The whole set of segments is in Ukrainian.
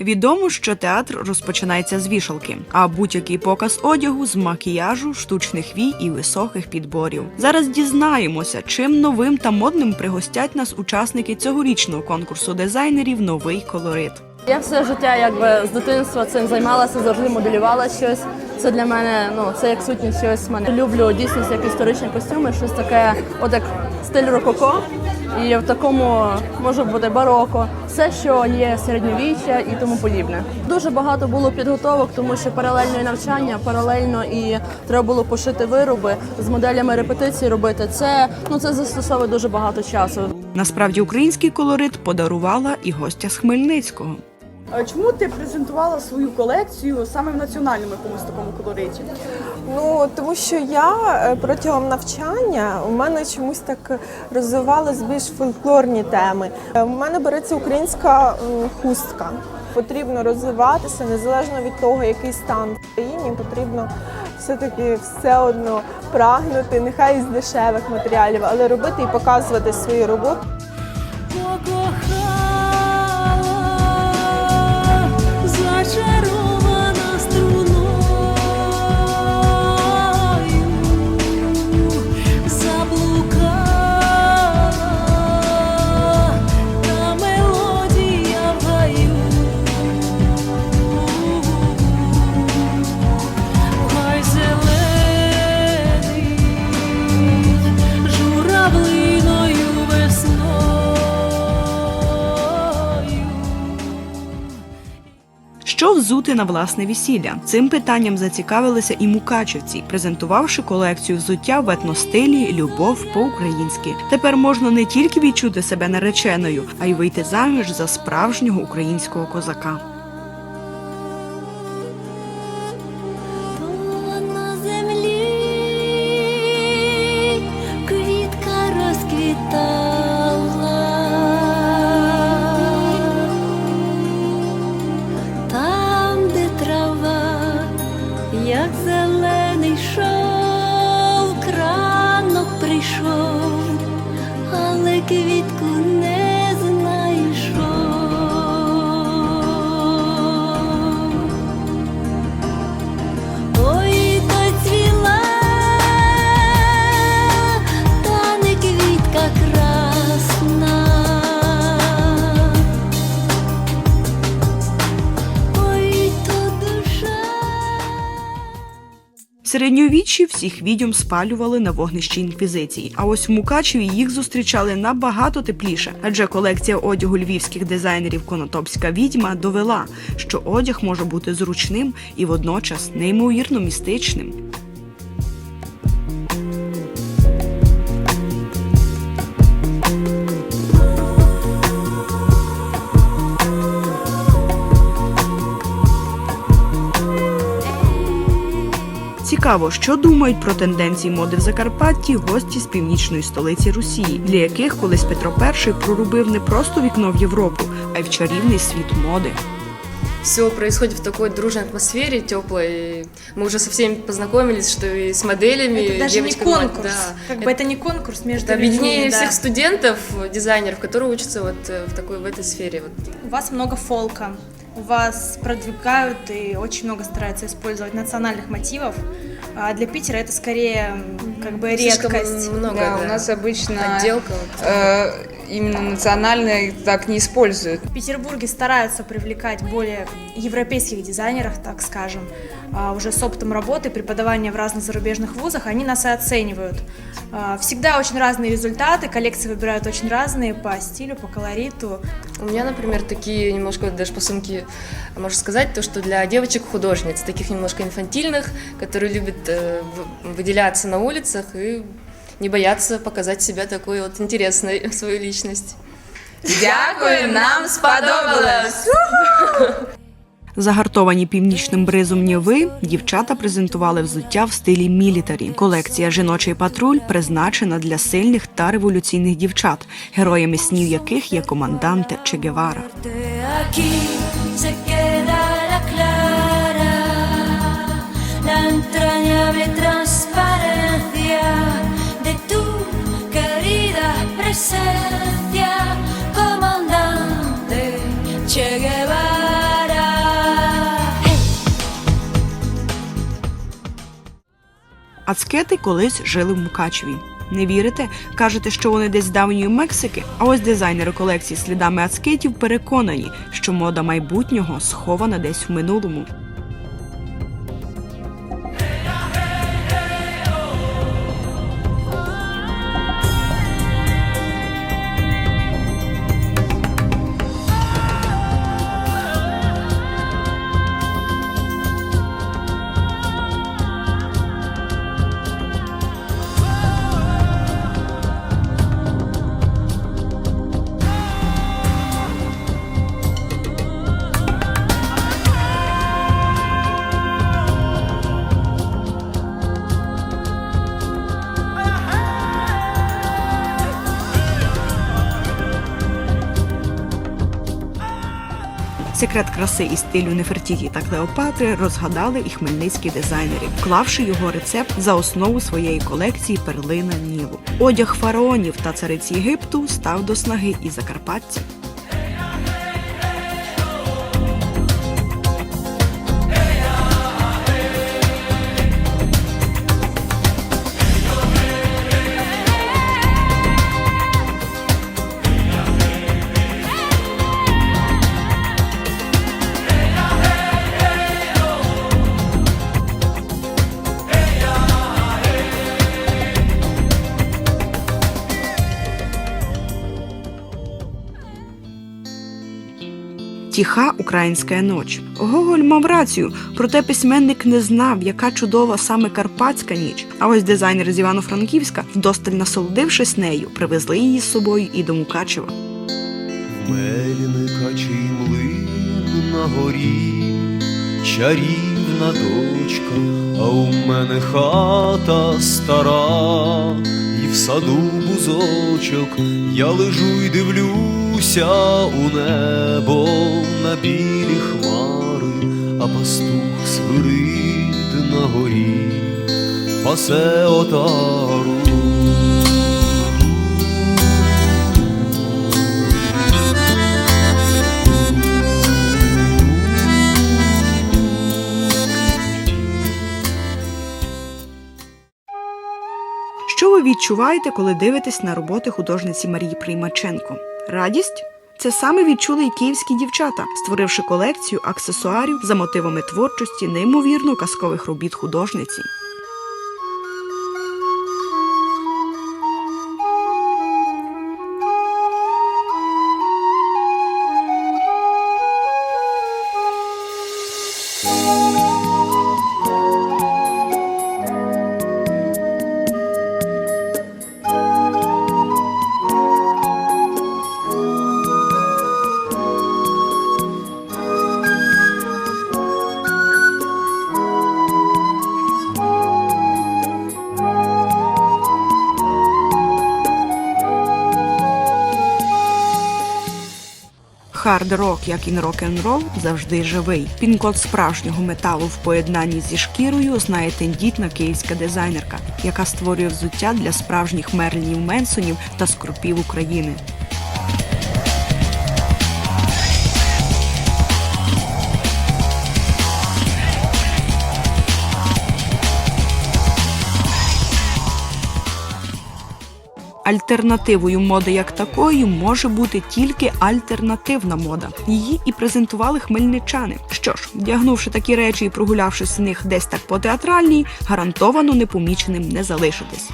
Відомо, що театр розпочинається з вішалки, а будь-який показ одягу з макіяжу, штучних вій і високих підборів. Зараз дізнаємося, чим новим та модним пригостять нас учасники цьогорічного конкурсу дизайнерів Новий колорит. Я все життя якби з дитинства цим займалася, завжди моделювала щось. Це для мене ну це як сутність щось мене. Люблю дійсно як історичні костюми, щось таке, от як стиль рококо. І в такому може бути бароко, все, що є середньовіччя і тому подібне. Дуже багато було підготовок, тому що паралельно і навчання, паралельно і треба було пошити вироби з моделями репетиції робити. Це ну це застосовує дуже багато часу. Насправді український колорит подарувала і гостя з Хмельницького. Чому ти презентувала свою колекцію саме в національному якомусь такому колориті? Ну тому що я е, протягом навчання у мене чомусь так розвивались більш фольклорні теми. Е, У мене береться українська хустка. Потрібно розвиватися незалежно від того, який стан в країні. Потрібно все-таки все одно прагнути, нехай із дешевих матеріалів, але робити і показувати свою роботу. Взути на власне весілля? Цим питанням зацікавилися і мукачівці, презентувавши колекцію взуття в етностилі Любов по-українськи. Тепер можна не тільки відчути себе нареченою, а й вийти заміж за справжнього українського козака. Середньовіччі всіх відьом спалювали на вогнищі інквізиції. А ось в Мукачеві їх зустрічали набагато тепліше, адже колекція одягу львівських дизайнерів Конотопська відьма довела, що одяг може бути зручним і водночас неймовірно містичним. Цікаво, що думають про тенденції моди в Закарпатті гості з північної столиці Росії, для яких колись Петро І прорубив не просто вікно в Європу, а й в чарівний світ моди. все происходит в такой дружной атмосфере, теплой. Мы уже со всеми познакомились, что и с моделями, Это даже не девочками, конкурс. да. Как бы это не конкурс между Это объединение людьми, да. всех студентов, дизайнеров, которые учатся вот э, в такой в этой сфере. Вот. У вас много фолка, у вас продвигают и очень много стараются использовать национальных мотивов. А для Питера это скорее как бы Слишком редкость. много. Да, да. у нас обычно отделка. э, именно национальные так не используют. В Петербурге стараются привлекать более европейских дизайнеров, так скажем, уже с опытом работы, преподавания в разных зарубежных вузах, они нас и оценивают. А, Всегда очень разные результаты, коллекции выбирают очень разные по стилю, по колориту. У меня, например, такие немножко даже по сумке, можно сказать, то, что для девочек-художниц, таких немножко инфантильных, которые любят э, в- выделяться на улицах и не бояться показать себя такой вот интересной, свою личность. Дякую, нам сподобалось! Загартовані північним бризом Нєви, дівчата презентували взуття в стилі мілітарі. Колекція Жіночий патруль призначена для сильних та революційних дівчат, героями снів яких є команданте Че Гевара. De Ацкети колись жили в Мукачеві. Не вірите? Кажете, що вони десь з давньої Мексики? А ось дизайнери колекції слідами ацкетів переконані, що мода майбутнього схована десь в минулому. Секрет краси і стилю Нефертіті та Клеопатри розгадали і хмельницькі дизайнери, вклавши його рецепт за основу своєї колекції перлина Нілу. Одяг фараонів та цариць Єгипту став до снаги і закарпатців. Тіха українська ніч. Гоголь мав рацію, проте письменник не знав, яка чудова саме карпатська ніч. А ось дизайнери з Івано-Франківська, вдосталь насолодившись нею, привезли її з собою і до Мукачева. Мельника чий млин на горі, чарівна дочка, а у мене хата стара, і в саду бузочок, я лежу й дивлюся у небо на білі хмари, а пастух свирид на горі, пасе отару. Що ви відчуваєте, коли дивитесь на роботи художниці Марії Приймаченко? Радість? Це саме відчули й київські дівчата, створивши колекцію аксесуарів за мотивами творчості неймовірно казкових робіт художниці. Хард рок, як і рок-н-рол, завжди живий. Пін-код справжнього металу в поєднанні зі шкірою знає тендітна київська дизайнерка, яка створює взуття для справжніх мерлінів Менсонів та скрупів України. Альтернативою моди як такої може бути тільки альтернативна мода. Її і презентували хмельничани. Що ж, вдягнувши такі речі і прогулявшись в них десь так по театральній, гарантовано непоміченим не залишитись.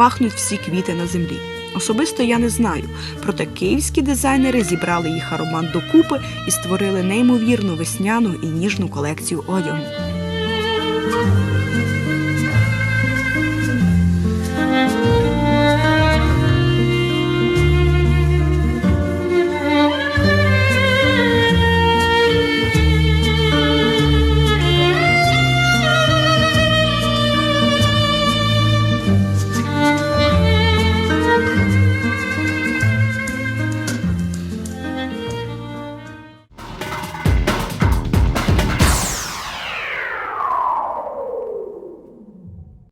Пахнуть всі квіти на землі? Особисто я не знаю, проте київські дизайнери зібрали їх аромат докупи і створили неймовірну весняну і ніжну колекцію одягу.